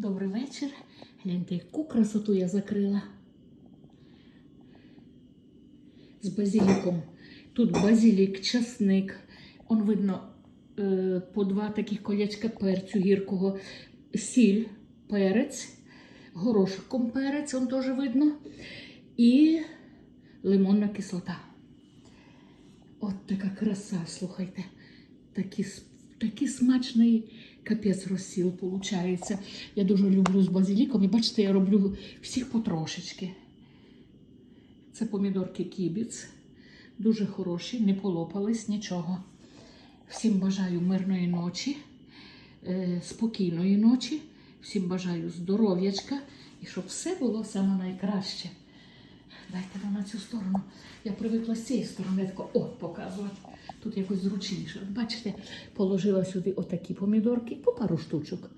Добрий вечір. Гляньте, яку красоту я закрила. З базиліком. Тут базилік, часник. Он видно е, по два таких колячка перцю гіркого, сіль, перець, горошком перець, он теж видно. І лимонна кислота. От така краса, слухайте. Такий, с- такий смачний капець розсіл виходить. Я дуже люблю з базиліком. І бачите, я роблю всіх потрошечки. Це помідорки кібіц. Дуже хороші, не полопались нічого. Всім бажаю мирної ночі, е, спокійної ночі. Всім бажаю здоров'ячка і щоб все було саме найкраще. На цю сторону. Я привикла з цієї сторони тако о, показувати. Тут якось зручніше. Бачите, положила сюди отакі помідорки по пару штучок.